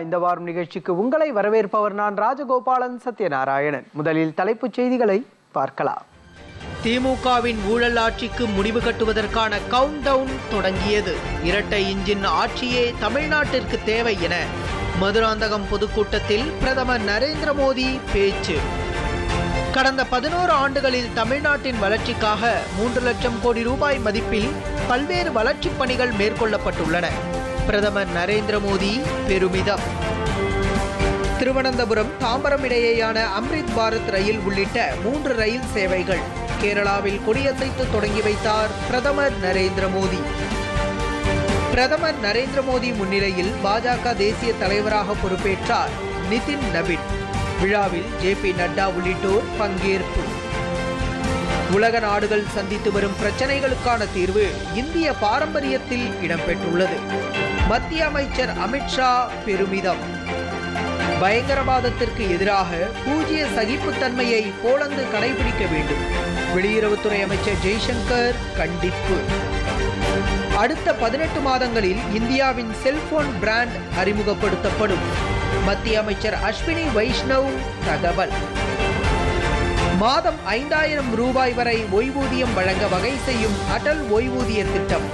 இந்த வாரம் நிகழ்ச்சிக்கு உங்களை வரவேற்பவர் நான் ராஜகோபாலன் சத்யநாராயணன். முதலில் தலைப்புச் செய்திகளை பார்க்கலாம். திமுகவின் ஊழல் ஆட்சிக்கு முடிவு கட்டுவதற்கான கவுண்ட் டவுன் தொடங்கியது. இரட்டை இன்ஜின் ஆட்சியே தமிழ்நாட்டிற்கு தேவை என மதுராந்தகம் பொதுக்கூட்டத்தில் பிரதமர் நரேந்திர மோடி பேச்சு. கடந்த பதினோரு ஆண்டுகளில் தமிழ்நாட்டின் வளர்ச்சிக்காக மூன்று லட்சம் கோடி ரூபாய் மதிப்பில் பல்வேறு வளர்ச்சிப் பணிகள் மேற்கொள்ளப்பட்டுள்ளன. பிரதமர் நரேந்திர மோடி பெருமிதம். திருவனந்தபுரம் தாம்பரம் இடையேயான அம்ரித் பாரத் ரயில் உள்ளிட்ட மூன்று ரயில் சேவைகள் கேரளாவில் கொடியசைத்து தொடங்கி வைத்தார் பிரதமர் நரேந்திர மோடி. பிரதமர் நரேந்திர மோடி முன்னிலையில் பாஜக தேசிய தலைவராக பொறுப்பேற்றார் நிதின் நபின். விழாவில் ஜே பி நட்டா உள்ளிட்டோர் பங்கேற்பு. உலக நாடுகள் சந்தித்து வரும் பிரச்சனைகளுக்கான தீர்வு இந்திய பாரம்பரியத்தில் இடம்பெற்றுள்ளது. மத்திய அமைச்சர் அமித்ஷா பெருமிதம். பயங்கரவாதத்திற்கு எதிராக பூஜ்ய சகிப்புத்தன்மையை போலந்து கடைபிடிக்க வேண்டும். வெளியுறவுத்துறை அமைச்சர் ஜெய்சங்கர் கண்டிப்பு. அடுத்த பதினெட்டு மாதங்களில் இந்தியாவின் செல்போன் பிராண்ட் அறிமுகப்படுத்தப்படும். மத்திய அமைச்சர் அஸ்வினி வைஷ்ணவ் தகவல். மாதம் ஐந்தாயிரம் ரூபாய் வரை ஓய்வூதியம் வழங்க வகை செய்யும் அடல் ஓய்வூதிய திட்டம்.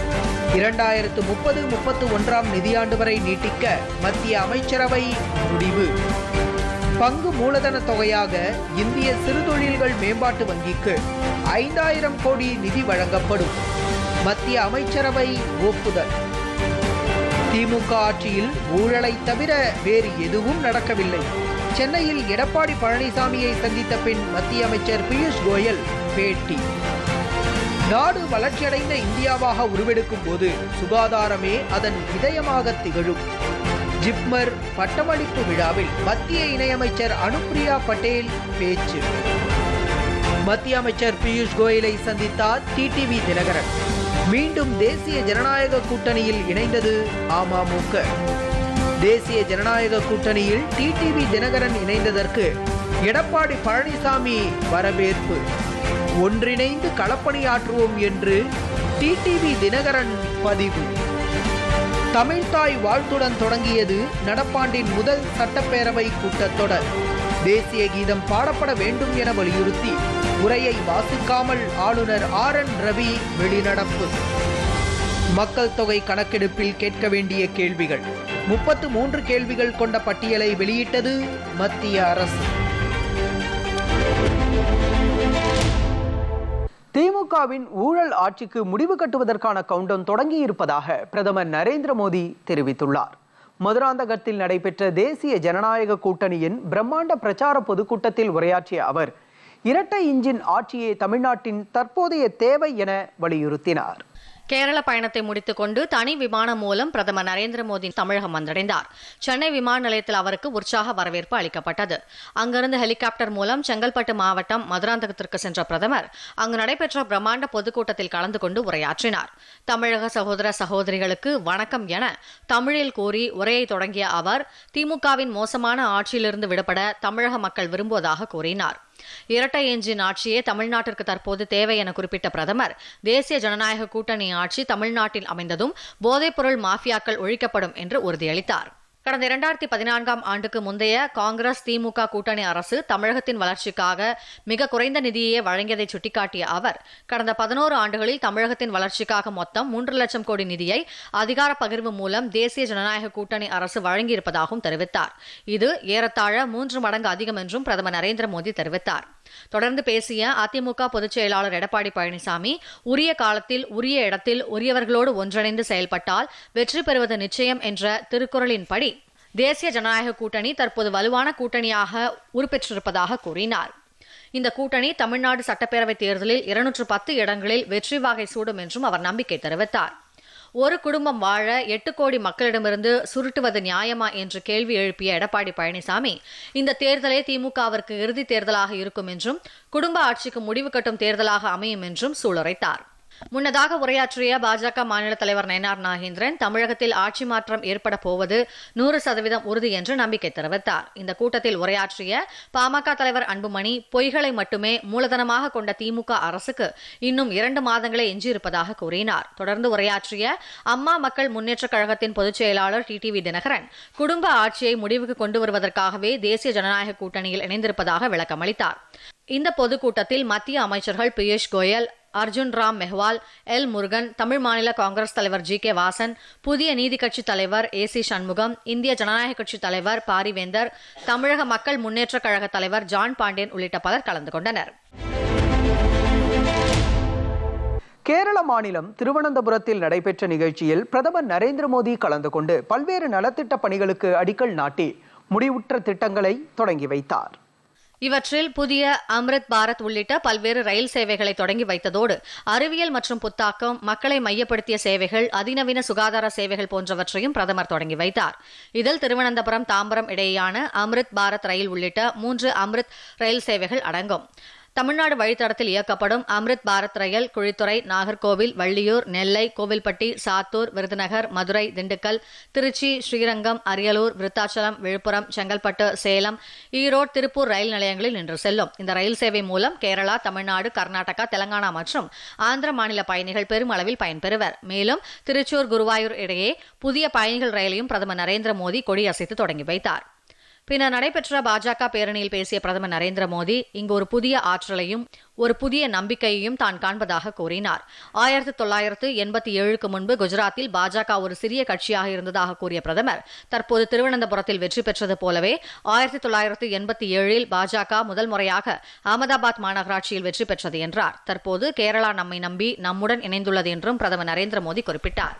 இரண்டாயிரத்து முப்பது முப்பத்து ஒன்றாம் நிதியாண்டு வரை நீட்டிக்க மத்திய அமைச்சரவை முடிவு. பங்கு மூலதன தொகையாக இந்திய சிறுதொழில்கள் மேம்பாட்டு வங்கிக்கு ஐந்தாயிரம் கோடி நிதி வழங்கப்படும். மத்திய அமைச்சரவை ஒப்புதல். திமுக ஆட்சியில் ஊழலை தவிர வேறு எதுவும் நடக்கவில்லை. சென்னையில் எடப்பாடி பழனிசாமியை சந்தித்த பின் மத்திய அமைச்சர் பியூஷ் கோயல் பேட்டி. நாடு வளர்ச்சியடைந்த இந்தியாவாக உருவெடுக்கும் போது சுகாதாரமே அதன் இதயமாக திகழும். ஜிப்மர் பட்டமளிப்பு விழாவில் மத்திய இணையமைச்சர் அனுப்பிரியா பட்டேல் பேச்சு. மத்திய அமைச்சர் பியூஷ் கோயலை சந்தித்தார் டிடிவி தினகரன். மீண்டும் தேசிய ஜனநாயக கூட்டணியில் இணைந்தது அமமுக. தேசிய ஜனநாயக கூட்டணியில் டிடிவி தினகரன் இணைந்ததற்கு எடப்பாடி பழனிசாமி வரவேற்பு. ஒன்றிணைந்து களப்பணியாற்றுவோம் என்று டிடிவி தினகரன் பதிவு. தமிழ்தாய் வாழ்த்துடன் தொடங்கியது நடப்பாண்டின் முதல் சட்டப்பேரவை கூட்டத்தொடர். தேசிய கீதம் பாடப்பட வேண்டும் என வலியுறுத்தி உரையை வாசிக்காமல் ஆளுநர் ஆர் என் ரவி வெளிநடப்பு. மக்கள் தொகை கணக்கெடுப்பில் கேட்க வேண்டிய கேள்விகள். முப்பத்து மூன்று கேள்விகள் கொண்ட பட்டியலை வெளியிட்டது மத்திய அரசு. திமுகவின் ஊழல் ஆட்சிக்கு முடிவு கட்டுவதற்கான கவுண்டவுன் தொடங்கியிருப்பதாக பிரதமர் நரேந்திர மோடி தெரிவித்துள்ளார். மதுராந்தகத்தில் நடைபெற்ற தேசிய ஜனநாயக கூட்டணியின் பிரம்மாண்ட பிரச்சார பொதுக்கூட்டத்தில் உரையாற்றிய அவர் இரட்டை இன்ஜின் ஆட்சியே தமிழ்நாட்டின் தற்போதைய தேவை என வலியுறுத்தினார். கேரள பயணத்தை முடித்துக்கொண்டு தனி விமானம் மூலம் பிரதமர் நரேந்திர மோடி தமிழகம் வந்தடைந்தார். சென்னை விமான நிலையத்தில் அவருக்கு உற்சாக வரவேற்பு அளிக்கப்பட்டது. அங்கிருந்து ஹெலிகாப்டர் மூலம் செங்கல்பட்டு மாவட்டம் மதுராந்தகத்திற்கு சென்ற பிரதமர் அங்கு நடைபெற்ற பிரம்மாண்ட பொதுக்கூட்டத்தில் கலந்து கொண்டு உரையாற்றினார். தமிழக சகோதர சகோதரிகளுக்கு வணக்கம் என தமிழில் கூறி உரையை தொடங்கிய அவர் திமுகவின் மோசமான ஆட்சியிலிருந்து விடுபட தமிழக மக்கள் விரும்புவதாக கூறினார். இரட்டை எஞ்சின் ஆட்சியே தமிழ்நாட்டிற்கு தற்போது தேவை என குறிப்பிட்ட பிரதமர் தேசிய ஜனநாயக கூட்டணி ஆட்சி தமிழ்நாட்டில் அமைந்ததும் போதைப்பொருள் மாஃபியாக்கள் ஒழிக்கப்படும் என்று உறுதியளித்தார். கடந்த இரண்டாயிரத்தி பதினான்காம் ஆண்டுக்கு முந்தைய காங்கிரஸ் திமுக கூட்டணி அரசு தமிழகத்தின் வளர்ச்சிக்காக மிக குறைந்த நிதியே வழங்கியதை சுட்டிக்காட்டிய அவர் கடந்த பதினோரு ஆண்டுகளில் தமிழகத்தின் வளர்ச்சிக்காக மொத்தம் மூன்று லட்சம் கோடி நிதியை அதிகார பகிர்வு மூலம் தேசிய ஜனநாயக கூட்டணி அரசு வழங்கியிருப்பதாகவும் தெரிவித்தார். இது ஏறத்தாழ மூன்று மடங்கு அதிகம் என்றும் பிரதமர் நரேந்திர மோடி தெரிவித்தார். தொடர்ந்து பேசிய அதிமுக பொதுச் செயலாளர் எடப்பாடி பழனிசாமி உரிய காலத்தில் உரிய இடத்தில் உரியவர்களோடு ஒன்றிணைந்து செயல்பட்டால் வெற்றி பெறுவது நிச்சயம் என்ற திருக்குறளின்படி தேசிய ஜனநாயக கூட்டணி தற்போது வலுவான கூட்டணியாக உருப்பெற்றிருப்பதாக கூறினார். இந்த கூட்டணி தமிழ்நாடு சட்டப்பேரவைத் தேர்தலில் இருநூற்று பத்து இடங்களில் வெற்றி வாகை சூடும் என்றும் அவர் நம்பிக்கை தெரிவித்தார். ஒரு குடும்பம் வாழ எட்டு கோடி மக்களிடமிருந்து சுருட்டுவது நியாயமா என்று கேள்வி எழுப்பிய எடப்பாடி பழனிசாமி இந்த தேர்தலே திமுகவிற்கு இறுதி தேர்தலாக இருக்கும் என்றும் குடும்ப ஆட்சிக்கு முடிவு கட்டும் தேர்தலாக அமையும் என்றும் சூளுரைத்தார். முன்னதாக உரையாற்றிய பாஜக மாநில தலைவர் நயனார் நாகேந்திரன் தமிழகத்தில் ஆட்சி மாற்றம் ஏற்பட போவது நூறு சதவீதம் உறுதி என்று நம்பிக்கை தெரிவித்தார். இந்த கூட்டத்தில் உரையாற்றிய பாமக தலைவர் அன்புமணி பொய்களை மட்டுமே மூலதனமாக கொண்ட திமுக அரசுக்கு இன்னும் இரண்டு மாதங்களே எஞ்சியிருப்பதாக கூறினார். தொடர்ந்து உரையாற்றிய அம்மா மக்கள் முன்னேற்றக் கழகத்தின் பொதுச் செயலாளர் டிடிவி தினகரன் குடும்ப ஆட்சியை முடிவுக்கு கொண்டு வருவதற்காகவே தேசிய ஜனநாயக கூட்டணியில் இணைந்திருப்பதாக விளக்கமளித்தார். இந்த பொதுக்கூட்டத்தில் மத்திய அமைச்சர்கள் பியூஷ் கோயல் அர்ஜுன் ராம் மெஹ்வால் எல் முருகன் தமிழ் மாநில காங்கிரஸ் தலைவர் ஜி கே வாசன் புதிய நீதி கட்சி தலைவர் ஏ சி சண்முகம் இந்திய ஜனநாயக கட்சி தலைவர் பாரிவேந்தர் தமிழக மக்கள் முன்னேற்றக் கழக தலைவர் ஜான் பாண்டியன் உள்ளிட்ட பலர் கலந்து கொண்டனர். கேரள மாநிலம் திருவனந்தபுரத்தில் நடைபெற்ற நிகழ்ச்சியில் பிரதமர் நரேந்திர மோடி கலந்து கொண்டு பல்வேறு நலத்திட்ட பணிகளுக்கு அடிக்கல் நாட்டி முடிவுற்ற திட்டங்களை தொடங்கி வைத்தார். இவற்றில் புதிய அம்ரித் பாரத் உள்ளிட்ட பல்வேறு ரயில் சேவைகளை தொடங்கி வைத்ததோடு அறிவியல் மற்றும் புத்தாக்கம் மக்களை மையப்படுத்திய சேவைகள் அதிநவீன சுகாதார சேவைகள் போன்றவற்றையும் பிரதமர் தொடங்கி வைத்தார். இதில் திருவனந்தபுரம் தாம்பரம் இடையேயான அம்ரித் பாரத் ரயில் உள்ளிட்ட மூன்று அம்ரித் ரயில் சேவைகள் அடங்கும். தமிழ்நாடு வழித்தடத்தில் இயக்கப்படும் அம்ரித் பாரத் ரயில் குழித்துறை நாகர்கோவில் வள்ளியூர் நெல்லை கோவில்பட்டி சாத்தூர் விருதுநகர் மதுரை திண்டுக்கல் திருச்சி ஸ்ரீரங்கம் அரியலூர் விருத்தாச்சலம் விழுப்புரம் செங்கல்பட்டு சேலம் ஈரோடு திருப்பூர் ரயில் நிலையங்களில் நின்று செல்லும். இந்த ரயில் சேவை மூலம் கேரளா தமிழ்நாடு கர்நாடகா தெலங்கானா மற்றும் ஆந்திர மாநில பயணிகள் பெருமளவில் பயன்பெறுவர் மேலும் திருச்சூர் குருவாயூர் இடையே புதிய பயணிகள் ரயிலையும் பிரதமர் நரேந்திர மோடி கொடியசைத்து தொடங்கி வைத்தார். பின்னர் நடைபெற்ற பாஜக பேரணியில் பேசிய பிரதமர் நரேந்திர மோடி இங்கு ஒரு புதிய ஆற்றலையும் ஒரு புதிய நம்பிக்கையையும் தான் காண்பதாக கூறினார். ஆயிரத்தி தொள்ளாயிரத்து எண்பத்தி ஏழுக்கு முன்பு குஜராத்தில் பாஜக ஒரு சிறிய கட்சியாக இருந்ததாக கூறிய பிரதமர் தற்போது திருவனந்தபுரத்தில் வெற்றி பெற்றது போலவே ஆயிரத்தி தொள்ளாயிரத்து எண்பத்தி ஏழில் பாஜக முதல் முறையாக அகமதாபாத் மாநகராட்சியில் வெற்றி பெற்றது என்றார். தற்போது கேரளா நம்மை நம்பி நம்முடன் இணைந்துள்ளது என்றும் பிரதமர் நரேந்திர மோடி குறிப்பிட்டார்.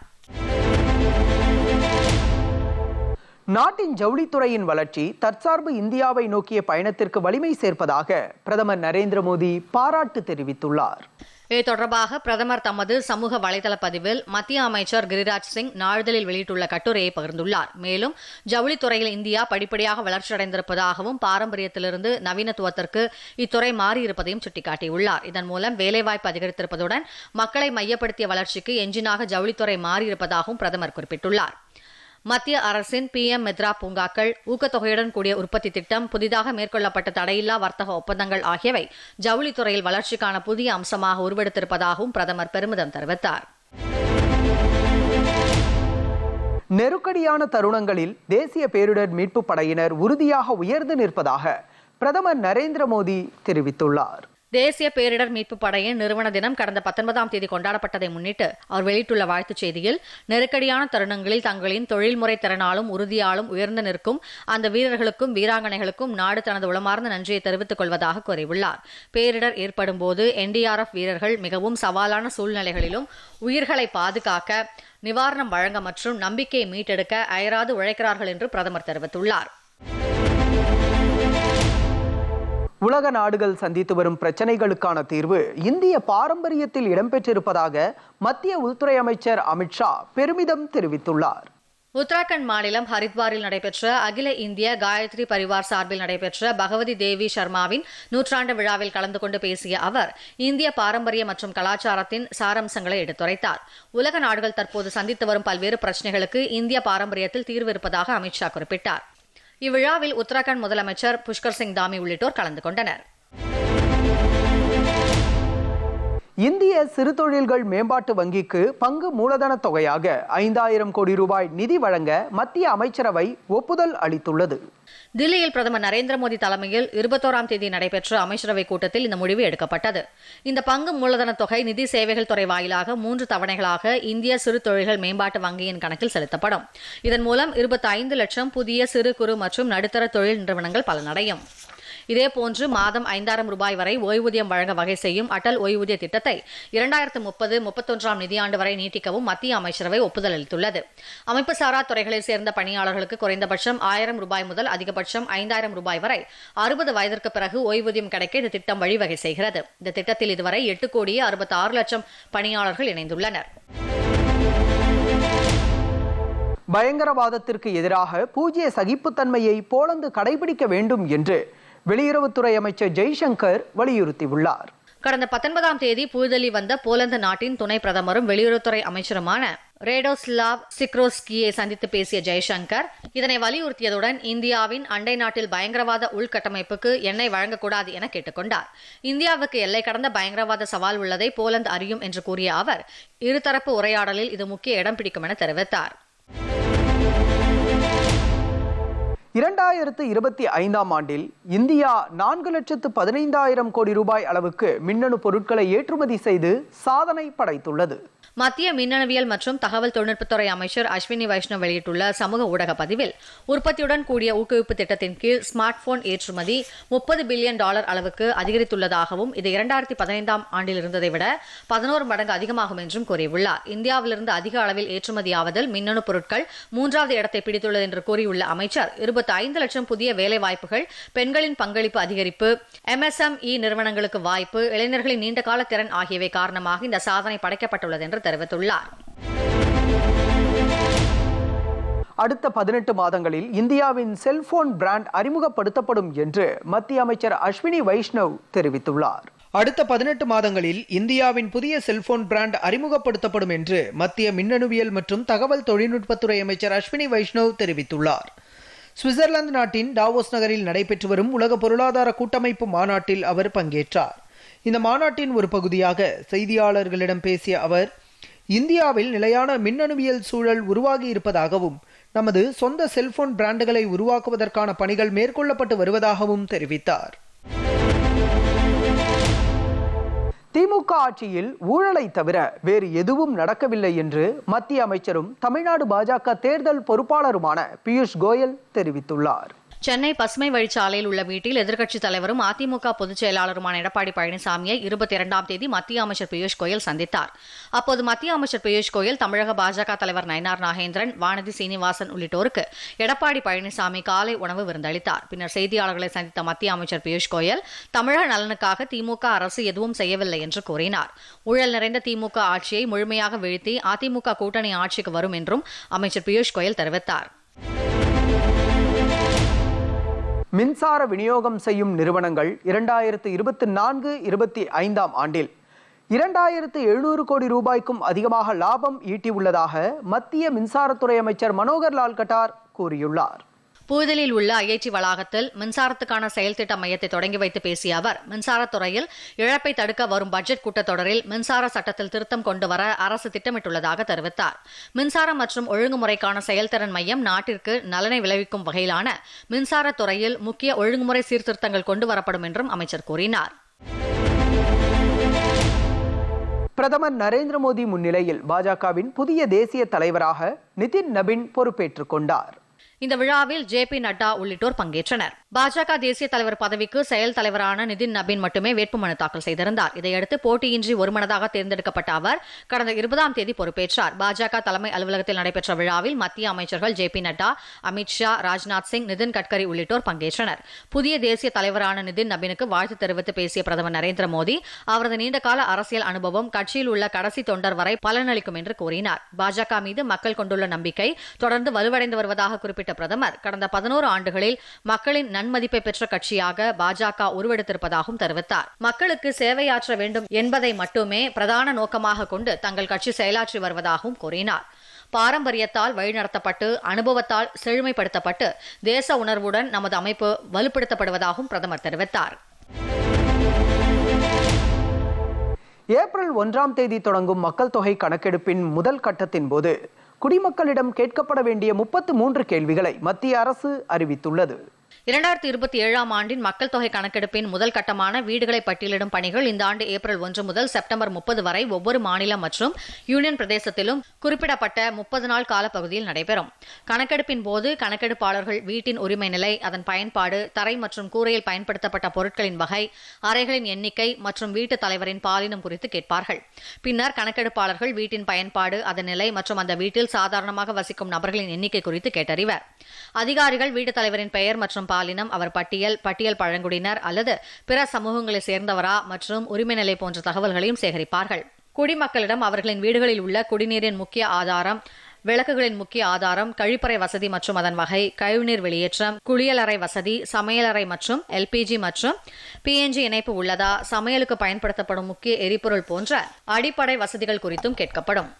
நாட்டின் ஜவுளித்துறையின் வளர்ச்சி தற்சார்பு இந்தியாவை நோக்கிய பயணத்திற்கு வலிமை சேர்ப்பதாக பிரதமர் நரேந்திர மோடி பாராட்டு தெரிவித்துள்ளார். இது தொடர்பாக பிரதமர் தமது சமூக வலைதள பதிவில் மத்திய அமைச்சர் கிரிராஜ் சிங் நாளிதழில் வெளியிட்டுள்ள கட்டுரையை பகிர்ந்துள்ளார். மேலும் ஜவுளித்துறையில் இந்தியா படிப்படியாக வளர்ச்சியடைந்திருப்பதாகவும் பாரம்பரியத்திலிருந்து நவீனத்துவத்திற்கு இத்துறை மாறியிருப்பதையும் சுட்டிக்காட்டியுள்ளார். இதன் மூலம் வேலைவாய்ப்பு அதிகரித்திருப்பதுடன் மக்களை மையப்படுத்திய வளர்ச்சிக்கு எஞ்சினாக ஜவுளித்துறை மாறியிருப்பதாகவும் பிரதமர் குறிப்பிட்டுள்ளார். மத்திய அரசின் பி எம் மித்ரா பூங்காக்கள் ஊக்கத்தொகையுடன் கூடிய உற்பத்தி திட்டம் புதிதாக மேற்கொள்ளப்பட்ட தடையில்லா வர்த்தக ஒப்பந்தங்கள் ஆகியவை ஜவுளித்துறையில் வளர்ச்சிக்கான புதிய அம்சமாக உருவெடுத்திருப்பதாகவும் பிரதமர் பெருமிதம் தெரிவித்தார். நெருக்கடியான தருணங்களில் தேசிய பேரிடர் மீட்பு படையினர் உறுதியாக உயர்ந்து நிற்பதாக பிரதமர் நரேந்திர மோடி தெரிவித்துள்ளார். தேசிய பேரிடர் மீட்பு படையின் நிறுவன தினம் கடந்த பத்தொன்பதாம் தேதி கொண்டாடப்பட்டதை முன்னிட்டு அவர் வெளியிட்டுள்ள வாழ்த்துச் செய்தியில் நெருக்கடியான தருணங்களில் தங்களின் தொழில்முறை திறனாலும் உறுதியாலும் உயர்ந்து நிற்கும் அந்த வீரர்களுக்கும் வீராங்கனைகளுக்கும் நாடு தனது உளமார்ந்த நன்றியை தெரிவித்துக் கொள்வதாக கூறியுள்ளார். பேரிடர் ஏற்படும் போது என்டிஆர்எஃப் வீரர்கள் மிகவும் சவாலான சூழ்நிலைகளிலும் உயிர்களை பாதுகாக்க நிவாரணம் வழங்க மற்றும் நம்பிக்கையை மீட்டெடுக்க அயராது உழைக்கிறார்கள் என்று பிரதமர் தெரிவித்துள்ளார். உலக நாடுகள் சந்தித்து வரும் பிரச்சனைகளுக்கான தீர்வு இந்திய பாரம்பரியத்தில் இடம்பெற்றிருப்பதாக மத்திய உள்துறை அமைச்சர் அமித்ஷா பெருமிதம் தெரிவித்துள்ளார். உத்தராகண்ட் மாநிலம் ஹரித்வாரில் நடைபெற்ற அகில இந்திய காயத்ரி பரிவார் சார்பில் நடைபெற்ற பகவதி தேவி சர்மாவின் நூற்றாண்டு விழாவில் கலந்து கொண்டு பேசிய அவர் இந்திய பாரம்பரிய மற்றும் கலாச்சாரத்தின் சாரம்சங்களை எடுத்துரைத்தார். உலக நாடுகள் தற்போது சந்தித்து வரும் பல்வேறு பிரச்சனைகளுக்கு இந்திய பாரம்பரியத்தில் தீர்வு இருப்பதாக அமித்ஷா குறிப்பிட்டார். இவ்விழாவில் உத்தராகண்ட் முதலமைச்சர் புஷ்கர் சிங் தாமி உள்ளிட்டோர் கலந்து கொண்டனர் இந்திய சிறு தொழில்கள் மேம்பாட்டு வங்கிக்கு பங்கு மூலதன தொகையாக ஐந்தாயிரம் கோடி ரூபாய் நிதி வழங்க மத்திய அமைச்சரவை ஒப்புதல் அளித்துள்ளது. தில்லியில் பிரதமர் நரேந்திர மோடி தலைமையில் இருபத்தோராம் தேதி நடைபெற்ற அமைச்சரவை கூட்டத்தில் இந்த முடிவு எடுக்கப்பட்டது. இந்த பங்கு மூலதன தொகை நிதி சேவைகள் துறை வாயிலாக மூன்று தவணைகளாக இந்திய சிறு தொழில்கள் மேம்பாட்டு வங்கியின் கணக்கில் செலுத்தப்படும். இதன் மூலம் இருபத்தி ஐந்து லட்சம் புதிய சிறு குறு மற்றும் நடுத்தர தொழில் நிறுவனங்கள் பலனடையும். இதேபோன்று மாதம் ஐந்தாயிரம் ரூபாய் வரை ஓய்வூதியம் வழங்க வகை செய்யும் அடல் ஓய்வூதிய திட்டத்தை இரண்டாயிரத்து முப்பது முப்பத்தொன்றாம் நிதியாண்டு வரை நீட்டிக்கவும் மத்திய அமைச்சரவை ஒப்புதல் அளித்துள்ளது. அமைப்பு சாரா துறைகளைச் சேர்ந்த பணியாளர்களுக்கு குறைந்தபட்சம் ஆயிரம் ரூபாய் முதல் அதிகபட்சம் ஐந்தாயிரம் ரூபாய் வரை அறுபது வயதிற்கு பிறகு ஓய்வூதியம் கிடைக்க இந்த திட்டம் வழிவகை செய்கிறது. இந்த திட்டத்தில் இதுவரை எட்டு கோடியே அறுபத்தி ஆறு லட்சம் பணியாளர்கள் இணைந்துள்ளனர். பயங்கரவாதத்திற்கு எதிராக பூஜ்ய சகிப்புத்தன்மையை போலந்து கடைபிடிக்க வேண்டும் என்று வெளியுறவுத்துறை அமைச்சர் ஜெய்சங்கர் வலியுறுத்தியுள்ளார். கடந்த பத்தொன்பதாம் தேதி புதுதில்லி வந்த போலந்து நாட்டின் துணை பிரதமரும் வெளியுறவுத்துறை அமைச்சருமான ரேடோஸ்லாவ் சிக்ரோஸ்கியை சந்தித்து பேசிய ஜெய்சங்கர் இதனை வலியுறுத்தியதுடன் இந்தியாவின் அண்டை நாட்டில் பயங்கரவாத உள்கட்டமைப்புக்கு எண்ணெய் வழங்கக்கூடாது என கேட்டுக்கொண்டார். இந்தியாவுக்கு எல்லை கடந்த பயங்கரவாத சவால் உள்ளதை போலந்து அறியும் என்று கூறிய அவர் இருதரப்பு உரையாடலில் இது முக்கிய இடம் பிடிக்கும் என தெரிவித்தார். இரண்டாயிரத்து இருபத்தி ஐந்தாம் ஆண்டில் இந்தியா நான்கு லட்சத்து பதினைந்தாயிரம் கோடி ரூபாய் அளவுக்கு மின்னணு பொருட்களை ஏற்றுமதி செய்து சாதனை படைத்துள்ளது. மத்திய மின்னணுவியல் மற்றும் தகவல் தொழில்நுட்பத்துறை அமைச்சர் அஸ்வினி வைஷ்ணவ் வெளியிட்டுள்ள சமூக ஊடக பதிவில் உற்பத்தியுடன் கூடிய ஊக்குவிப்பு திட்டத்தின் கீழ் ஸ்மார்ட் போன் ஏற்றுமதி முப்பது பில்லியன் டாலர் அளவுக்கு அதிகரித்துள்ளதாகவும் இது இரண்டாயிரத்தி பதினைந்தாம் ஆண்டில் இருந்ததை விட பதினோரு மடங்கு அதிகமாகும் என்றும் கூறியுள்ளார். இந்தியாவிலிருந்து அதிக அளவில் ஏற்றுமதியாவதில் மின்னணு பொருட்கள் மூன்றாவது இடத்தை பிடித்துள்ளது என்று கூறியுள்ள அமைச்சர் இருபத்தி ஐந்து லட்சம் புதிய வேலை வாய்ப்புகள் பெண்களின் பங்களிப்பு அதிகரிப்பு எம்எஸ்எம்இ நிறுவனங்களுக்கு வாய்ப்பு இளைஞர்களின் நீண்டகால திறன் ஆகியவை காரணமாக இந்த சாதனை படைக்கப்பட்டுள்ளது என்று தெரிவித்துள்ளார். அடுத்த பதினெட்டு மாதங்களில் இந்தியாவின் செல்போன் பிராண்ட் அறிமுகப்படுத்தப்படும் என்று மத்திய அமைச்சர் அஸ்வினி வைஷ்ணவ் தெரிவித்துள்ளார். அடுத்த பதினெட்டு மாதங்களில் இந்தியாவின் புதிய செல்போன் பிராண்ட் அறிமுகப்படுத்தப்படும் என்று மத்திய மின்னணுவியல் மற்றும் தகவல் தொழில்நுட்பத்துறை அமைச்சர் அஸ்வினி வைஷ்ணவ் தெரிவித்துள்ளார். சுவிட்சர்லாந்து நாட்டின் டாவோஸ் நகரில் நடைபெற்று வரும் உலக பொருளாதார கூட்டமைப்பு மாநாட்டில் அவர் பங்கேற்றார். இந்த மாநாட்டின் ஒரு பகுதியாக செய்தியாளர்களிடம் பேசிய அவர் இந்தியாவில் நிலையான மின்னணுவியல் சூழல் உருவாகி இருப்பதாகவும் நமது சொந்த செல்போன் பிராண்டுகளை உருவாக்குவதற்கான பணிகள் மேற்கொள்ளப்பட்டு வருவதாகவும் தெரிவித்தார். திமுக ஆட்சியில் ஊழலை தவிர வேறு எதுவும் நடக்கவில்லை என்று மத்திய அமைச்சரும் தமிழ்நாடு பாஜக தேர்தல் பொறுப்பாளருமான பியூஷ் கோயல் தெரிவித்துள்ளார். சென்னை பசுமை வழிச்சாலையில் உள்ள வீட்டில் எதிர்க்கட்சித் தலைவரும் அதிமுக பொதுச் செயலாளருமான எடப்பாடி பழனிசாமியை இருபத்தி இரண்டாம் தேதி மத்திய அமைச்சர் பியூஷ் கோயல் சந்தித்தார். அப்போது மத்திய அமைச்சர் பியூஷ் கோயல் தமிழக பாஜக தலைவர் நயனார் நாகேந்திரன் வானதி சீனிவாசன் உள்ளிட்டோருக்கு எடப்பாடி பழனிசாமி காலை உணவு விருந்தளித்தார். பின்னர் செய்தியாளர்களை சந்தித்த மத்திய அமைச்சர் பியூஷ் கோயல் தமிழக நலனுக்காக திமுக அரசு எதுவும் செய்யவில்லை என்று கூறினார். ஊழல் நிறைந்த திமுக ஆட்சியை முழுமையாக வீழ்த்தி அதிமுக கூட்டணி ஆட்சிக்கு வரும் என்றும் அமைச்சர் பியூஷ் கோயல் தெரிவித்தார். மின்சார விநியோகம் செய்யும் நிறுவனங்கள் இரண்டாயிரத்து இருபத்தி நான்கு இருபத்தி ஐந்தாம் ஆண்டில் இரண்டாயிரத்து எழுநூறு கோடி ரூபாய்க்கும் அதிகமாக லாபம் ஈட்டியுள்ளதாக மத்திய மின்சாரத்துறை அமைச்சர் மனோகர் லால் கட்டார் கூறியுள்ளார். புதுதில்லியில் உள்ள ஐஐடி வளாகத்தில் மின்சாரத்துக்கான செயல்திட்ட மையத்தை தொடங்கி வைத்து பேசிய அவர் மின்சாரத்துறையில் இழப்பை தடுக்க வரும் பட்ஜெட் கூட்டத்தொடரில் மின்சார சட்டத்தில் திருத்தம் கொண்டு வர அரசு திட்டமிட்டுள்ளதாக தெரிவித்தார். மின்சாரம் மற்றும் ஒழுங்குமுறைக்கான செயல்திறன் மையம் நாட்டிற்கு நலனை விளைவிக்கும் வகையிலான மின்சாரத்துறையில் முக்கிய ஒழுங்குமுறை சீர்திருத்தங்கள் கொண்டு வரப்படும் என்றும் அமைச்சர் கூறினார். பிரதமர் நரேந்திர மோடி முன்னிலையில் பாஜகவின் புதிய தேசிய தலைவராக நிதின் நபின் பொறுப்பேற்றுக் கொண்டார். இந்த விழாவில் ஜே பி நட்டா உள்ளிட்டோர் பங்கேற்றனர். பாஜக தேசிய தலைவர் பதவிக்கு செயல் தலைவரான நிதின் நபீன் மட்டுமே வேட்புமனு தாக்கல் செய்திருந்தார். இதையடுத்து போட்டியின்றி ஒருமனதாக தேர்ந்தெடுக்கப்பட்ட அவர் கடந்த இருபதாம் தேதி பொறுப்பேற்றார். பாஜக தலைமை அலுவலகத்தில் நடைபெற்ற விழாவில் மத்திய அமைச்சர்கள் ஜே பி நட்டா அமித்ஷா ராஜ்நாத் சிங் நிதின் கட்கரி உள்ளிட்டோர் பங்கேற்றனர். புதிய தேசிய தலைவரான நிதின் நபீனுக்கு வாழ்த்து தெரிவித்து பேசிய பிரதமர் நரேந்திர மோடி அவரது நீண்டகால அரசியல் அனுபவம் கட்சியில் உள்ள கடைசி தொண்டர் வரை பலனளிக்கும் என்று கூறினார். பாஜக மீது மக்கள் கொண்டுள்ள நம்பிக்கை தொடர்ந்து வலுவடைந்து வருவதாக குறிப்பிட்ட பிரதமர். கடந்த பதினோரு ஆண்டுகளில் மக்களின் நன்மதிப்பை பெற்ற கட்சியாக பாஜக உருவெடுத்திருப்பதாகவும் தெரிவித்தார். மக்களுக்கு சேவையாற்ற வேண்டும் என்பதை மட்டுமே பிரதான நோக்கமாக கொண்டு தங்கள் கட்சி செயலாற்றி வருவதாகவும் கூறினார். பாரம்பரியத்தால் வழிநடத்தப்பட்டு அனுபவத்தால் செழுமைப்படுத்தப்பட்டு தேச உணர்வுடன் நமது அமைப்பு வலுப்படுத்தப்படுவதாகவும் பிரதமர் தெரிவித்தார். ஏப்ரல் ஒன்றாம் தேதி தொடங்கும் மக்கள் தொகை கணக்கெடுப்பின் முதல் கட்டத்தின் போது குடிமக்களிடம் கேட்கப்பட வேண்டிய முப்பத்து மூன்று கேள்விகளை மத்திய அரசு அறிவித்துள்ளது. இரண்டாயிரத்தி இருபத்தி ஏழாம் ஆண்டின் மக்கள் தொகை கணக்கெடுப்பின் முதல் கட்டமான வீடுகளை பட்டியலிடும் பணிகள் இந்த ஆண்டு ஏப்ரல் ஒன்று முதல் செப்டம்பர் முப்பது வரை ஒவ்வொரு மாநிலம் மற்றும் யூனியன் பிரதேசத்திலும் குறிப்பிடப்பட்ட முப்பது நாள் காலப்பகுதியில் நடைபெறும். கணக்கெடுப்பின் போது கணக்கெடுப்பாளர்கள் வீட்டின் உரிமை நிலை அதன் பயன்பாடு தரை மற்றும் கூரையில் பயன்படுத்தப்பட்ட பொருட்களின் வகை அறைகளின் எண்ணிக்கை மற்றும் வீட்டு தலைவரின் பாலினம் குறித்து கேட்பார்கள். பின்னர் கணக்கெடுப்பாளர்கள் வீட்டின் பயன்பாடு அதன் நிலை மற்றும் அந்த வீட்டில் சாதாரணமாக வசிக்கும் நபர்களின் எண்ணிக்கை குறித்து கேட்டறிவர். அதிகாரிகள் வீட்டு தலைவரின் பெயர் மற்றும் பாலினம் அவர் பட்டியல் பட்டியல் பழங்குடியினர் அல்லது பிற சமூகங்களை சேர்ந்தவரா மற்றும் உரிமை நிலை போன்ற தகவல்களையும் சேகரிப்பார்கள். குடிமக்களிடம் அவர்களின் வீடுகளில் உள்ள குடிநீரின் முக்கிய ஆதாரம் விளக்குகளின் முக்கிய ஆதாரம் கழிப்பறை வசதி மற்றும் அதன் வகை கழிவுநீர் வெளியேற்றம் குளியலறை வசதி சமையலறை மற்றும் எல்பிஜி மற்றும் பிஎன்ஜி இணைப்பு உள்ளதா சமையலுக்கு பயன்படுத்தப்படும் முக்கிய எரிபொருள் போன்ற அடிப்படை வசதிகள் குறித்தும் கேட்கப்படும்.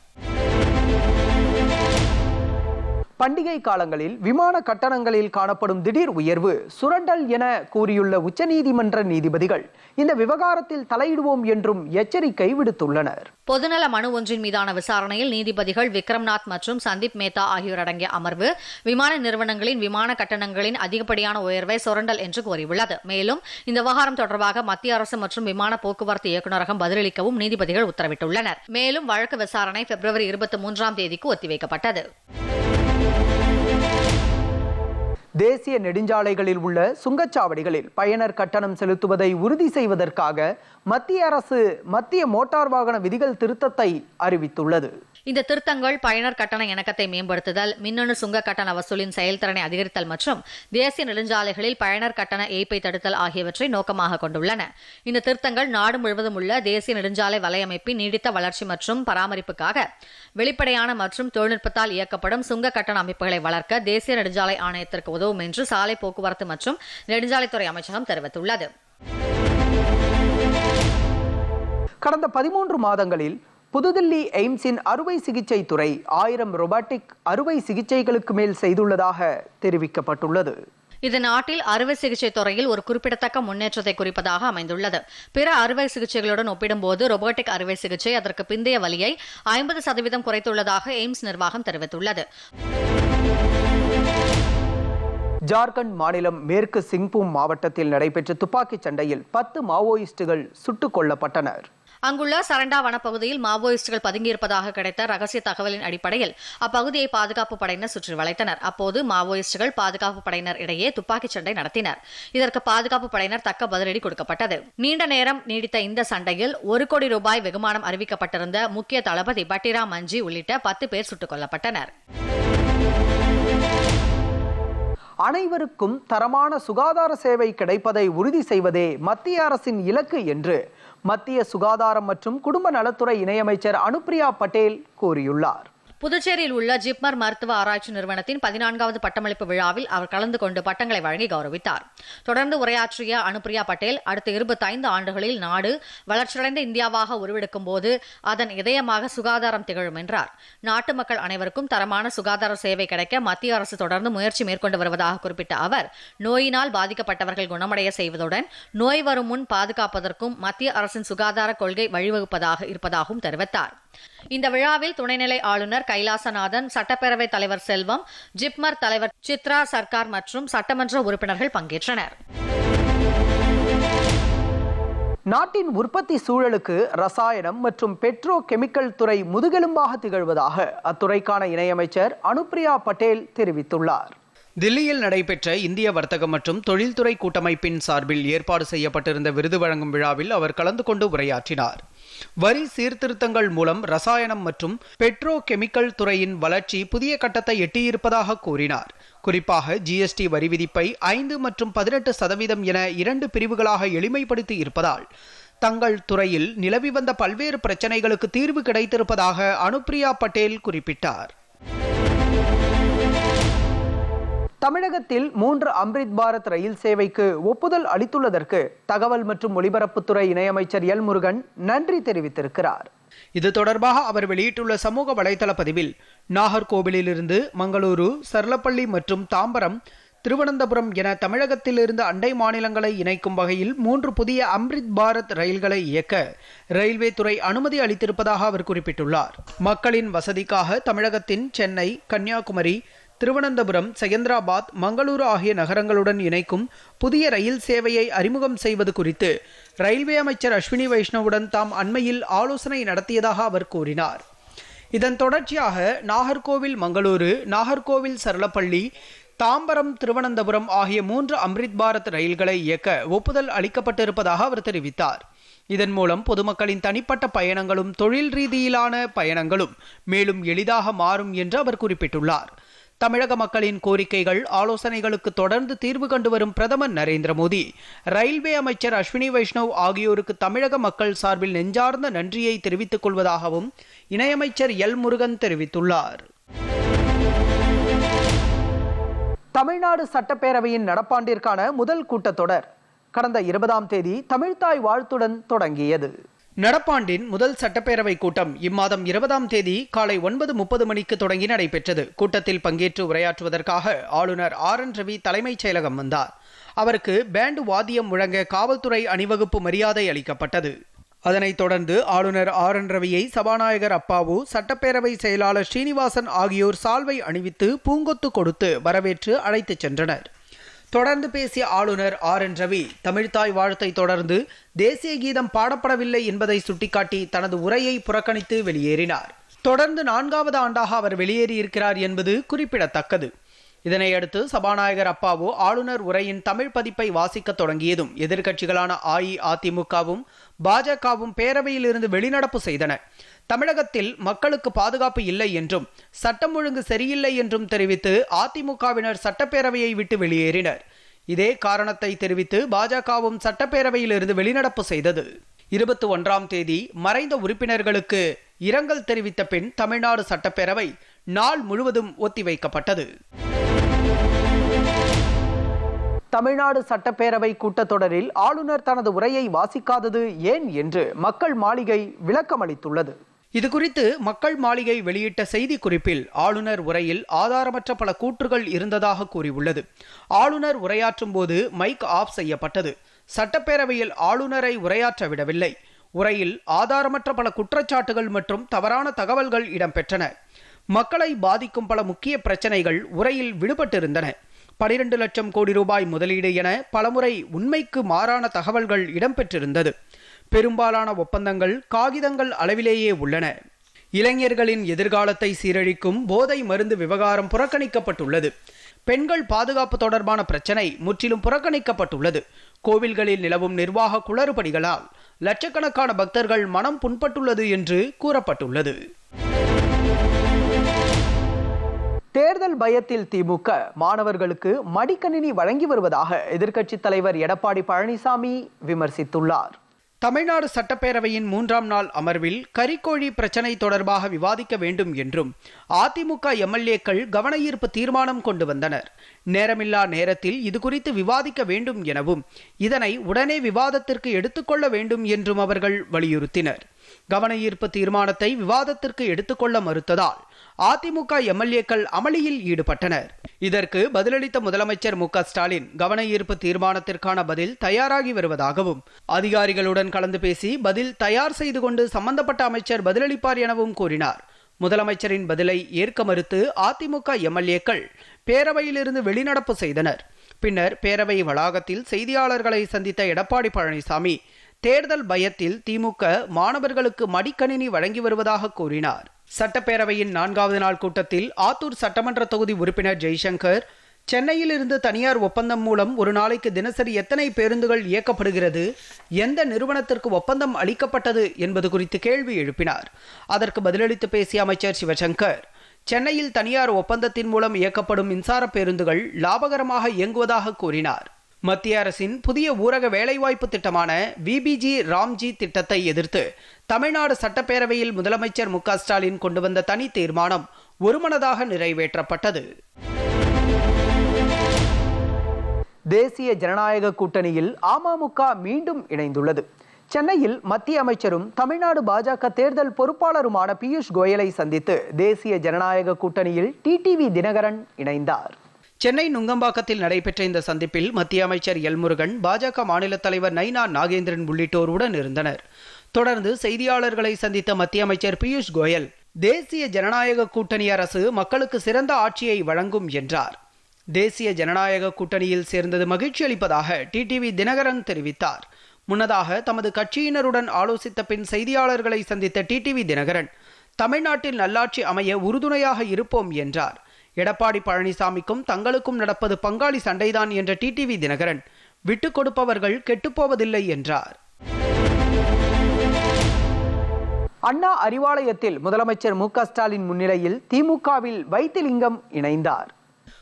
பண்டிகை காலங்களில் விமான கட்டணங்களில் காணப்படும் திடீர் உயர்வு சுரண்டல் என கூறியுள்ள உச்சநீதிமன்ற நீதிபதிகள் இந்த விவகாரத்தில் தலையிடுவோம் என்றும் எச்சரிக்கை விடுத்துள்ளனர். பொதுநல மனு ஒன்றின் மீதான விசாரணையில் நீதிபதிகள் விக்ரம்நாத் மற்றும் சந்தீப் மேத்தா ஆகியோர் அடங்கிய அமர்வு விமான நிறுவனங்களின் விமான கட்டணங்களின் அதிகப்படியான உயர்வை சுரண்டல் என்று கூறியுள்ளது. மேலும் இந்த விவகாரம் தொடர்பாக மத்திய அரசு மற்றும் விமான போக்குவரத்து இயக்குநரகம் பதிலளிக்கவும் நீதிபதிகள் உத்தரவிட்டுள்ளனர். மேலும் வழக்கு விசாரணை பிப்ரவரி இருபத்தி மூன்றாம் தேதிக்கு ஒத்திவைக்கப்பட்டது. தேசிய நெடுஞ்சாலைகளில் உள்ள சுங்கச்சாவடிகளில் பயனர் கட்டணம் செலுத்துவதை உறுதி செய்வதற்காக மத்திய அரசு மத்திய மோட்டார் வாகன விதிகள் திருத்தத்தை அறிவித்துள்ளது. இந்த திருத்தங்கள் பயனர் கட்டண இணக்கத்தை மேம்படுத்துதல் மின்னணு சுங்க கட்டண வசூலின் செயல்திறனை அதிகரித்தல் மற்றும் தேசிய நெடுஞ்சாலைகளில் பயனர் கட்டண ஏய்ப்பை தடுத்தல் ஆகியவற்றை நோக்கமாக கொண்டுள்ளன. இந்த திருத்தங்கள் நாடு முழுவதும் உள்ள தேசிய நெடுஞ்சாலை வலையமைப்பின் நீடித்த வளர்ச்சி மற்றும் பராமரிப்புக்காக வெளிப்படையான மற்றும் தொழில்நுட்பத்தால் இயக்கப்படும் சுங்க கட்டண அமைப்புகளை வளர்க்க தேசிய நெடுஞ்சாலை ஆணையத்திற்கு உதவும் என்று சாலை போக்குவரத்து மற்றும் நெடுஞ்சாலைத்துறை அமைச்சகம் தெரிவித்துள்ளது. கடந்த பதிமூன்று மாதங்களில் புதுதில்லி எய்ம்ஸின் அறுவை சிகிச்சை துறை ஆயிரம் ரொபாட்டிக் அறுவை சிகிச்சைகளுக்கு மேல் செய்துள்ளதாக தெரிவிக்கப்பட்டுள்ளது. இது நாட்டில் அறுவை சிகிச்சை துறையில் ஒரு குறிப்பிடத்தக்க முன்னேற்றத்தை குறிப்பதாக அமைந்துள்ளது. பிற அறுவை சிகிச்சைகளுடன் ஒப்பிடும்போது ரொபோட்டிக் அறுவை சிகிச்சை அதற்கு பிந்தைய வலியை ஐம்பது சதவீதம் குறைத்துள்ளதாக எய்ம்ஸ் நிர்வாகம் தெரிவித்துள்ளது. ஜார்க்கண்ட் மாநிலம் மேற்கு சிங்பூம் மாவட்டத்தில் நடைபெற்ற துப்பாக்கிச் சண்டையில் பத்து மாவோயிஸ்டுகள் சுட்டுக் கொல்லப்பட்டனர். அங்குள்ள சரண்டா வனப்பகுதியில் மாவோயிஸ்டுகள் பதுங்கியிருப்பதாக கிடைத்த ரகசிய தகவலின் அடிப்படையில் அப்பகுதியை பாதுகாப்பு படையினர் சுற்றி வளைத்தனர். அப்போது மாவோயிஸ்டுகள் பாதுகாப்பு படையினர் இடையே துப்பாக்கிச் சண்டை நடத்தினர். இதற்கு பாதுகாப்பு படையினர் தக்க பதிலடி கொடுக்கப்பட்டது. நீண்ட நேரம் நீடித்த இந்த சண்டையில் ஒரு கோடி ரூபாய் வெகுமானம் அறிவிக்கப்பட்டிருந்த முக்கிய தளபதி பட்டிரா மஞ்சி உள்ளிட்ட பத்து பேர் சுட்டுக் கொல்லப்பட்டனர். அனைவருக்கும் தரமான சுகாதார சேவை கிடைப்பதை உறுதி செய்வதே மத்திய அரசின் இலக்கு என்று மத்திய சுகாதாரம் மற்றும் குடும்ப நலத்துறை இணையமைச்சர் அனுப்பிரியா பட்டேல் கூறியுள்ளார். புதுச்சேரியில் உள்ள ஜிப்மர் மருத்துவ ஆராய்ச்சி நிறுவனத்தின் பதினான்காவது பட்டமளிப்பு விழாவில் அவர் கலந்து கொண்டு பட்டங்களை வழங்கி கௌரவித்தார். தொடர்ந்து உரையாற்றிய அனுப்பிரியா பட்டேல் அடுத்த இருபத்தைந்து ஆண்டுகளில் நாடு வளர்ச்சியடைந்த இந்தியாவாக உருவெடுக்கும் போது அதன் இதயமாக சுகாதாரம் திகழும் என்றார். நாட்டு மக்கள் அனைவருக்கும் தரமான சுகாதார சேவை கிடைக்க மத்திய அரசு தொடர்ந்து முயற்சி மேற்கொண்டு வருவதாக குறிப்பிட்ட அவர் நோயினால் பாதிக்கப்பட்டவர்கள் குணமடைய செய்வதுடன் நோய் வரும் முன் பாதுகாப்பதற்கும் மத்திய அரசின் சுகாதார கொள்கை வழிவகுப்பதாக இருப்பதாகவும் தெரிவித்தார். இந்த விழாவில் துணைநிலை ஆளுநர் கைலாசநாதன் சட்டப்பேரவைத் தலைவர் செல்வம் ஜிப்மர் தலைவர் சித்ரா சர்க்கார் மற்றும் சட்டமன்ற உறுப்பினர்கள் பங்கேற்றனர். நாட்டின் உற்பத்தி சூழலுக்கு ரசாயனம் மற்றும் பெட்ரோ கெமிக்கல் துறை முதுகெலும்பாக திகழ்வதாக அத்துறைக்கான இணையமைச்சர் அனுப்பிரியா பட்டேல் தெரிவித்துள்ளார். தில்லியில் நடைபெற்ற இந்திய வர்த்தக மற்றும் தொழில்துறை கூட்டமைப்பின் சார்பில் ஏற்பாடு செய்யப்பட்டிருந்த விருது வழங்கும் விழாவில் அவர் கலந்து கொண்டு உரையாற்றினார். வரி சீர்திருத்தங்கள் மூலம் ரசாயனம் மற்றும் பெட்ரோ கெமிக்கல் துறையின் வளர்ச்சி புதிய கட்டத்தை எட்டியிருப்பதாக கூறினார். குறிப்பாக ஜிஎஸ்டி வரி விதிப்பை ஐந்து மற்றும் பதினெட்டு சதவீதம் என இரண்டு பிரிவுகளாக எளிமைப்படுத்தி இருப்பதால் தங்கள் துறையில் நிலவி வந்த பல்வேறு பிரச்சனைகளுக்கு தீர்வு கிடைத்திருப்பதாக அனுப்பிரியா பட்டேல் குறிப்பிட்டார். தமிழகத்தில் மூன்று அம்ரித் பாரத் ரயில் சேவைக்கு ஒப்புதல் அளித்துள்ளதற்கு தகவல் மற்றும் ஒலிபரப்புத்துறை இணையமைச்சர் எல் முருகன் நன்றி தெரிவித்திருக்கிறார். இது தொடர்பாக அவர் வெளியிட்டுள்ள சமூக வலைதள பதிவில் நாகர்கோவிலிலிருந்து மங்களூரு சர்லப்பள்ளி மற்றும் தாம்பரம் திருவனந்தபுரம் என தமிழகத்திலிருந்து அண்டை மாநிலங்களை இணைக்கும் வகையில் மூன்று புதிய அம்ரித் பாரத் ரயில்களை இயக்க ரயில்வே துறை அனுமதி அளித்திருப்பதாக அவர் குறிப்பிட்டுள்ளார். மக்களின் வசதிக்காக தமிழகத்தின் சென்னை கன்னியாகுமரி திருவனந்தபுரம் செகந்திராபாத் மங்களூரு ஆகிய நகரங்களுடன் இணைக்கும் புதிய ரயில் சேவையை அறிமுகம் செய்வது குறித்து ரயில்வே அமைச்சர் அஸ்வினி வைஷ்ணவுடன் தாம் அண்மையில் ஆலோசனை நடத்தியதாக அவர் கூறினார். இதன் தொடர்ச்சியாக நாகர்கோவில் மங்களூரு நாகர்கோவில் சரளப்பள்ளி தாம்பரம் திருவனந்தபுரம் ஆகிய மூன்று அம்ரித் பாரத் ரயில்களை இயக்க ஒப்புதல் அளிக்கப்பட்டிருப்பதாக அவர் தெரிவித்தார். இதன் மூலம் பொதுமக்களின் தனிப்பட்ட பயணங்களும் தொழில் ரீதியிலான பயணங்களும் மேலும் எளிதாக மாறும் என்று அவர் குறிப்பிட்டுள்ளார். தமிழக மக்களின் கோரிக்கைகள் ஆலோசனைகளுக்கு தொடர்ந்து தீர்வு கண்டு வரும் பிரதமர் நரேந்திர மோடி. ரயில்வே அமைச்சர் அஸ்வினி வைஷ்ணவ் ஆகியோருக்கு தமிழக மக்கள் சார்பில் நெஞ்சார்ந்த நன்றியை தெரிவித்துக் கொள்வதாகவும் இணையமைச்சர் எல் முருகன் தெரிவித்துள்ளார். தமிழ்நாடு சட்டப்பேரவையின் நடப்பாண்டிற்கான முதல் கூட்டத்தொடர் கடந்த இருபதாம் தேதி தமிழ்தாய் வாழ்த்துடன் தொடங்கியது. நடப்பாண்டின் முதல் சட்டப்பேரவை கூட்டம் இம்மாதம் இருபதாம் தேதி காலை ஒன்பது முப்பது மணிக்கு தொடங்கி நடைபெற்றது. கூட்டத்தில் பங்கேற்று உரையாற்றுவதற்காக ஆளுநர் ஆர் என் ரவி தலைமைச் செயலகம் வந்தார். அவருக்கு பேண்டு வாத்தியம் முழங்க காவல்துறை அணிவகுப்பு மரியாதை அளிக்கப்பட்டது. அதனைத் தொடர்ந்து ஆளுநர் ஆர் என் ரவியை சபாநாயகர் அப்பாவு சட்டப்பேரவை செயலாளர் ஸ்ரீனிவாசன் ஆகியோர் சால்வை அணிவித்து பூங்கொத்து கொடுத்து வரவேற்று அழைத்துச் சென்றனர். தொடர்ந்து பேசிய ஆளுநர் ஆர் என் ரவி தமிழ்தாய் வாழ்த்தை தொடர்ந்து தேசிய கீதம் பாடப்படவில்லை என்பதை சுட்டிக்காட்டி தனது உரையை புறக்கணித்து வெளியேறினார். தொடர்ந்து நான்காவது ஆண்டாக அவர் வெளியேறியிருக்கிறார் என்பது குறிப்பிடத்தக்கது. இதனையடுத்து சபாநாயகர் அப்பாவு ஆளுநர் உரையின் தமிழ் பதிப்பை வாசிக்க தொடங்கியதும் எதிர்க்கட்சிகளான அஇஅதிமுகவும் பாஜகவும் பேரவையில் இருந்து வெளிநடப்பு செய்தன. தமிழகத்தில் மக்களுக்கு பாதுகாப்பு இல்லை என்றும் சட்டம் ஒழுங்கு சரியில்லை என்றும் தெரிவித்து அதிமுகவினர் சட்டப்பேரவையை விட்டு வெளியேறினர். இதே காரணத்தை தெரிவித்து பாஜகவும் சட்டப்பேரவையிலிருந்து வெளிநடப்பு செய்தது. இருபத்தி ஒன்றாம் தேதி மறைந்த உறுப்பினர்களுக்கு இரங்கல் தெரிவித்த பின் தமிழ்நாடு சட்டப்பேரவை நாள் முழுவதும் ஒத்திவைக்கப்பட்டது. தமிழ்நாடு சட்டப்பேரவை கூட்டத்தொடரில் ஆளுநர் தனது உரையை வாசிக்காதது ஏன் என்று மக்கள் மாளிகை விளக்கமளித்துள்ளது. இதுகுறித்து மக்கள் மாளிகை வெளியிட்ட செய்தி குறிப்பில் ஆளுநர் உரையில் ஆதாரமற்ற பல கூற்றுகள் இருந்ததாக கூறியுள்ளது. ஆளுநர் உரையாற்றும் போது மைக் ஆஃப் செய்யப்பட்டது. சட்டப்பேரவையில் ஆளுநரை உரையாற்ற விடவில்லை. உரையில் ஆதாரமற்ற பல குற்றச்சாட்டுகள் மற்றும் தவறான தகவல்கள் இடம்பெற்றன. மக்களை பாதிக்கும் பல முக்கிய பிரச்சனைகள் உரையில் விடுபட்டிருந்தன. பனிரெண்டு லட்சம் கோடி ரூபாய் முதலீடு என பலமுறை உண்மைக்கு மாறான தகவல்கள் இடம்பெற்றிருந்தது. பெரும்பாலான ஒப்பந்தங்கள் காகிதங்கள் அளவிலேயே உள்ளன. இளைஞர்களின் எதிர்காலத்தை சீரழிக்கும் போதை மருந்து விவகாரம் புறக்கணிக்கப்பட்டுள்ளது. பெண்கள் பாதுகாப்பு தொடர்பான பிரச்சனை முற்றிலும் புறக்கணிக்கப்பட்டுள்ளது. கோவில்களில் நிலவும் நிர்வாக குளறுபடிகளால் லட்சக்கணக்கான பக்தர்கள் மனம் புண்பட்டுள்ளது என்று கூறப்பட்டுள்ளது. தேர்தல் பயத்தில் திமுக மாணவர்களுக்கு மடிக்கணினி வழங்கி வருவதாக எதிர்க்கட்சித் தலைவர் எடப்பாடி பழனிசாமி விமர்சித்துள்ளார். தமிழ்நாடு சட்டப்பேரவையின் மூன்றாம் நாள் அமர்வில் கரிக்கோழி பிரச்சனை தொடர்பாக விவாதிக்க வேண்டும் என்றும் அதிமுக எம்எல்ஏக்கள் கவனஈர்ப்பு தீர்மானம் கொண்டு வந்தனர். நேரமில்லா நேரத்தில் இது குறித்து விவாதிக்க வேண்டும் எனவும் இதனை உடனே விவாதத்திற்கு எடுத்துக்கொள்ள வேண்டும் என்றும் அவர்கள் வலியுறுத்தினர். கவனஈர்ப்பு தீர்மானத்தை விவாதத்திற்கு எடுத்துக்கொள்ள மறுத்ததால் அதிமுக எம்எல்ஏக்கள் அமளியில் ஈடுபட்டனர். இதற்கு பதிலளித்த முதலமைச்சர் மு ஸ்டாலின் கவன ஈர்ப்பு தீர்மானத்திற்கான பதில் தயாராகி வருவதாகவும் அதிகாரிகளுடன் கலந்து பேசி பதில் தயார் செய்து கொண்டு சம்பந்தப்பட்ட அமைச்சர் பதிலளிப்பார் எனவும் கூறினார். முதலமைச்சரின் பதிலை ஏற்க மறுத்து அதிமுக எம்எல்ஏக்கள் பேரவையிலிருந்து வெளிநடப்பு செய்தனர். பின்னர் பேரவை வளாகத்தில் செய்தியாளர்களை சந்தித்த எடப்பாடி பழனிசாமி தேர்தல் பயத்தில் திமுக மாணவர்களுக்கு மடிக்கணினி வழங்கி வருவதாக கூறினார். சட்டப்பேரவையின் நான்காவது நாள் கூட்டத்தில் ஆத்தூர் சட்டமன்ற தொகுதி உறுப்பினர் ஜெய்சங்கர் சென்னையில் இருந்து தனியார் ஒப்பந்தம் மூலம் ஒரு நாளைக்கு தினசரி எத்தனை பேருந்துகள் இயக்கப்படுகிறது எந்த நிறுவனத்திற்கு ஒப்பந்தம் அளிக்கப்பட்டது என்பது குறித்து கேள்வி எழுப்பினார். அதற்கு பதிலளித்து பேசிய அமைச்சர் சிவசங்கர் சென்னையில் தனியார் ஒப்பந்தத்தின் மூலம் இயக்கப்படும் மின்சார பேருந்துகள் லாபகரமாக இயங்குவதாக கூறினார். மத்திய அரசின் புதிய ஊரக வேலைவாய்ப்பு திட்டமான விபிஜி ராம்ஜி திட்டத்தை எதிர்த்து தமிழ்நாடு சட்டப்பேரவையில் முதலமைச்சர் மு ஸ்டாலின் கொண்டு வந்த தனி தீர்மானம் ஒருமனதாக நிறைவேற்றப்பட்டது. தேசிய ஜனநாயக கூட்டணியில் அமமுக மீண்டும் இணைந்துள்ளது. சென்னையில் மத்திய அமைச்சரும் தமிழ்நாடு பாஜக தேர்தல் பொறுப்பாளருமான பியூஷ் கோயலை சந்தித்து தேசிய ஜனநாயக கூட்டணியில் டிடிவி தினகரன் இணைந்தார். சென்னை நுங்கம்பாக்கத்தில் நடைபெற்ற இந்த சந்திப்பில் மத்திய அமைச்சர் எல் முருகன் பாஜக மாநில தலைவர் நைனா நாகேந்திரன் உள்ளிட்டோர் உடன் இருந்தனர். தொடர்ந்து செய்தியாளர்களை சந்தித்த மத்திய அமைச்சர் பியூஷ் கோயல் தேசிய ஜனநாயக கூட்டணி அரசு மக்களுக்கு சிறந்த ஆட்சியை வழங்கும் என்றார். தேசிய ஜனநாயக கூட்டணியில் சேர்ந்தது மகிழ்ச்சி அளிப்பதாக டிடிவி தினகரன் தெரிவித்தார். முன்னதாக தமது கட்சியினருடன் ஆலோசித்த பின் செய்தியாளர்களை சந்தித்த டிடிவி தினகரன் தமிழ்நாட்டில் நல்லாட்சி அமைய உறுதுணையாக இருப்போம் என்றார். எடப்பாடி பழனிசாமிக்கும் தங்களுக்கும் நடப்பது பங்காளி சண்டைதான் என்ற டிடிவி தினகரன். விட்டுக் கொடுப்பவர்கள் கெட்டுப்போவதில்லை என்றார். அண்ணா அறிவாலயத்தில் முதலமைச்சர் மு ஸ்டாலின் முன்னிலையில் திமுகவில் வைத்திலிங்கம் இணைந்தார்.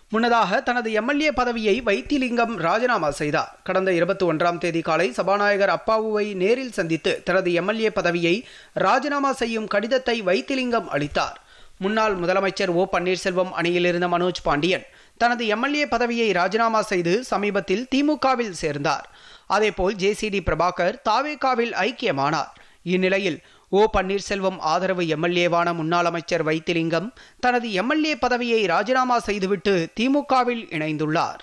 முன்னதாக தனது எம்எல்ஏ பதவியை வைத்திலிங்கம் ராஜினாமா செய்தார். கடந்த இருபத்தி ஒன்றாம் தேதி காலை சபாநாயகர் அப்பாவுவை நேரில் சந்தித்து தனது எம்எல்ஏ பதவியை ராஜினாமா செய்யும் கடிதத்தை வைத்திலிங்கம் அளித்தார். முன்னாள் முதலமைச்சர் ஓ பன்னீர்செல்வம் அணியிலிருந்த மனோஜ் பாண்டியன் தனது எம்எல்ஏ பதவியை ராஜினாமா செய்து சமீபத்தில் திமுகவில் சேர்ந்தார். அதேபோல் ஜேசிடி பிரபாகர் தாவேகாவில் ஐக்கியமானார். இந்நிலையில் ஓ பன்னீர்செல்வம் ஆதரவு எம்எல்ஏவான முன்னாள் அமைச்சர் வைத்திலிங்கம் தனது எம்எல்ஏ பதவியை ராஜினாமா செய்துவிட்டு திமுகவில் இணைந்துள்ளார்.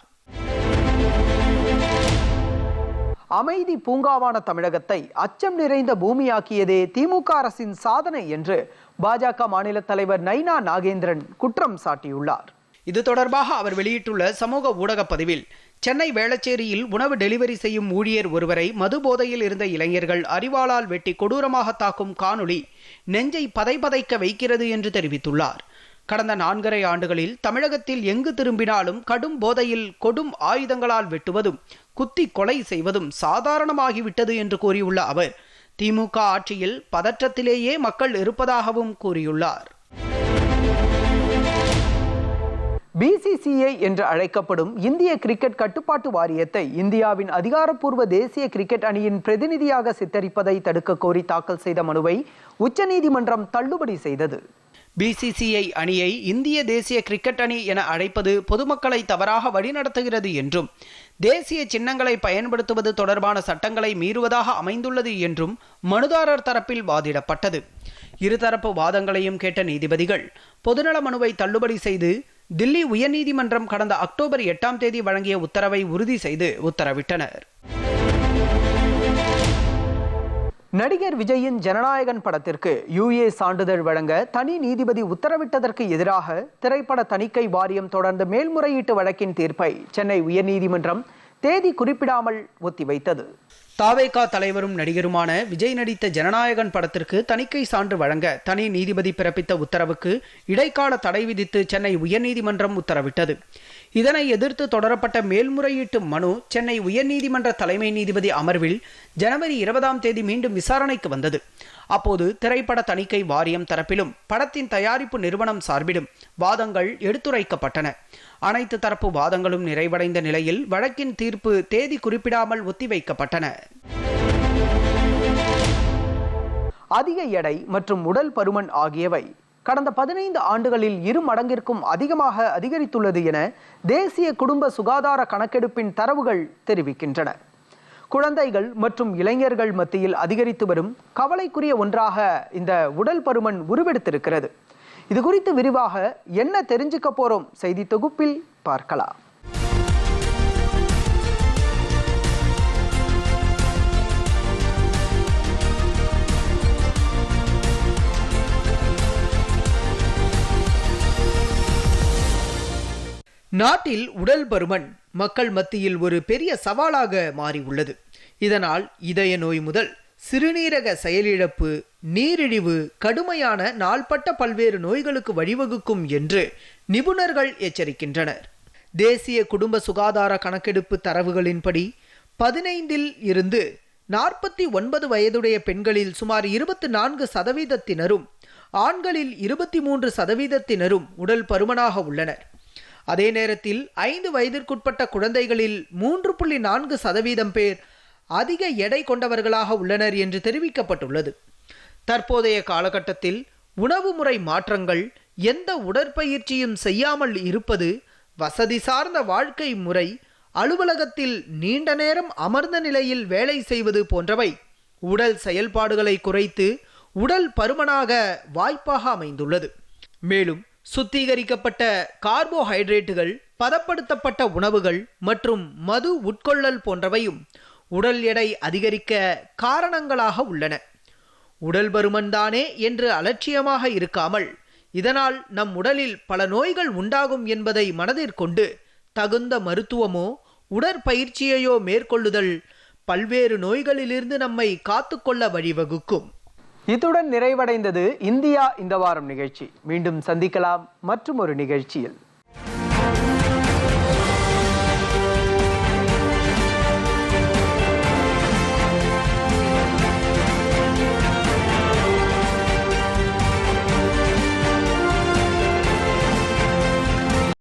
அமைதி பூங்காவான தமிழகத்தை அச்சம் நிறைந்த பூமியாக்கியதே திமுக அரசின் சாதனை என்று பாஜக மாநில தலைவர் நைனா நாகேந்திரன் குற்றம் சாட்டியுள்ளார். இது தொடர்பாக அவர் வெளியிட்டுள்ள சமூக ஊடக பதிவில் சென்னை வேளச்சேரியில் உணவு டெலிவரி செய்யும் ஊழியர் ஒருவரை மது போதையில் இருந்த இளைஞர்கள் அறிவாளால் வெட்டி கொடூரமாக தாக்கும் காணொளி நெஞ்சை பதைபதைக்க வைக்கிறது என்று தெரிவித்துள்ளார். கடந்த நான்கரை ஆண்டுகளில் தமிழகத்தில் எங்கு திரும்பினாலும் கடும் போதையில் கொடும் ஆயுதங்களால் வெட்டுவதும் குத்தி கொலை செய்வதும் சாதாரணமாகிவிட்டது என்று கூறியுள்ள அவர். திமுக ஆட்சியில் பதற்றத்திலேயே மக்கள் இருப்பதாகவும் கூறியுள்ளார். பிசிசிஐ என்று அழைக்கப்படும் இந்திய கிரிக்கெட் கட்டுப்பாட்டு வாரியத்தை இந்தியாவின் அதிகாரப்பூர்வ தேசிய கிரிக்கெட் அணியின் பிரதிநிதியாக சித்தரிப்பதை தடுக்க கோரி தாக்கல் செய்த மனுவை உச்சநீதிமன்றம் தள்ளுபடி செய்தது. பிசிசிஐ அணியை இந்திய தேசிய கிரிக்கெட் அணி என அழைப்பது பொதுமக்களை தவறாக வழிநடத்துகிறது என்றும் தேசிய சின்னங்களை பயன்படுத்துவது தொடர்பான சட்டங்களை மீறுவதாக அமைந்துள்ளது என்றும் மனுதாரர் தரப்பில் வாதிடப்பட்டது. இருதரப்பு வாதங்களையும் கேட்ட நீதிபதிகள் பொதுநல மனுவை தள்ளுபடி செய்து தில்லி உயர்நீதிமன்றம் கடந்த அக்டோபர் எட்டாம் தேதி வழங்கிய உத்தரவை உறுதி செய்து உத்தரவிட்டனர். நடிகர் விஜயின் ஜனநாயகன் படத்திற்கு யுஏ சான்றிதழ் வழங்க தனி நீதிபதி உத்தரவிட்டதற்கு எதிராக திரைப்பட தணிக்கை வாரியம் தொடர்ந்த மேல்முறையீட்டு வழக்கின் தீர்ப்பை சென்னை உயர்நீதிமன்றம் தேதி குறிப்பிடாமல் ஒத்திவைத்தது. தாவேகா தலைவரும் நடிகருமான விஜய் நடித்த ஜனநாயகன் படத்திற்கு தணிக்கை சான்று வழங்க தனி நீதிபதி பிறப்பித்த உத்தரவுக்கு இடைக்கால தடை விதித்து சென்னை உயர்நீதிமன்றம் உத்தரவிட்டது. இதனை எதிர்த்து தொடரப்பட்ட மேல்முறையீட்டு மனு சென்னை உயர்நீதிமன்ற தலைமை நீதிபதி அமர்வில் ஜனவரி இருபதாம் தேதி மீண்டும் விசாரணைக்கு வந்தது. அப்போது திரைப்பட தணிக்கை வாரியம் தரப்பிலும் படத்தின் தயாரிப்பு நிறுவனம் சார்பிலும் வாதங்கள் எடுத்துரைக்கப்பட்டன. அனைத்து தரப்பு வாதங்களும் நிறைவடைந்த நிலையில் வழக்கின் தீர்ப்பு தேதி குறிப்பிடாமல் ஒத்திவைக்கப்பட்டன. அதிக எடை மற்றும் உடல் பருமன் ஆகியவை கடந்த பதினைந்து ஆண்டுகளில் இரு மடங்கிற்கும் அதிகமாக அதிகரித்துள்ளது என தேசிய குடும்ப சுகாதார கணக்கெடுப்பின் தரவுகள் தெரிவிக்கின்றன. குழந்தைகள் மற்றும் இளைஞர்கள் மத்தியில் அதிகரித்து வரும் கவலைக்குரிய ஒன்றாக இந்த உடல் பருமன் உருவெடுத்திருக்கிறது. இது குறித்து விரிவாக என்ன தெரிஞ்சுக்க போறோம் செய்தி தொகுப்பில் பார்க்கலாம். நாட்டில் உடல் பருமன் மக்கள் மத்தியில் ஒரு பெரிய சவாலாக மாறியுள்ளது. இதனால் இதய நோய் முதல் சிறுநீரக செயலிழப்பு நீரிழிவு கடுமையான நாள்பட்ட பல்வேறு நோய்களுக்கு வழிவகுக்கும் என்று நிபுணர்கள் எச்சரிக்கின்றனர். தேசிய குடும்ப சுகாதார கணக்கெடுப்பு தரவுகளின்படி பதினைந்தில் இருந்து நாற்பத்தி ஒன்பது வயதுடைய பெண்களில் சுமார் இருபத்தி நான்கு சதவீதத்தினரும் ஆண்களில் இருபத்தி மூன்று சதவீதத்தினரும் உடல் பருமனாக உள்ளனர். அதே நேரத்தில் ஐந்து வயதிற்குட்பட்ட குழந்தைகளில் மூன்று புள்ளி நான்கு சதவீதம் பேர் அதிக எடை கொண்டவர்களாக உள்ளனர் என்று தெரிவிக்கப்பட்டுள்ளது. தற்போதைய காலகட்டத்தில் உணவு முறை மாற்றங்கள் எந்த உடற்பயிற்சியும் செய்யாமல் இருப்பது வசதி சார்ந்த வாழ்க்கை முறை அலுவலகத்தில் நீண்ட நேரம் அமர்ந்த நிலையில் வேலை செய்வது போன்றவை உடல் செயல்பாடுகளை குறைத்து உடல் பருமனாக வாய்ப்பாக அமைந்துள்ளது. மேலும் சுத்திகரிக்கப்பட்ட கார்போஹைட்ரேட்டுகள் பதப்படுத்தப்பட்ட உணவுகள் மற்றும் மது உட்கொள்ளல் போன்றவையும் உடல் எடை அதிகரிக்க காரணங்களாக உள்ளன. உடல் பருமன் தானே என்று அலட்சியமாக இருக்காமல் இதனால் நம் உடலில் பல நோய்கள் உண்டாகும் என்பதை மனதிற்கொண்டு தகுந்த மருத்துவமோ உடற்பயிற்சியையோ மேற்கொள்ளுதல் பல்வேறு நோய்களிலிருந்து நம்மை காத்துக்கொள்ள வழிவகுக்கும். இத்துடன் நிறைவடைந்தது இந்தியா இந்த வாரம் நிகழ்ச்சி. மீண்டும் சந்திக்கலாம் மற்றும் ஒரு நிகழ்ச்சியில்.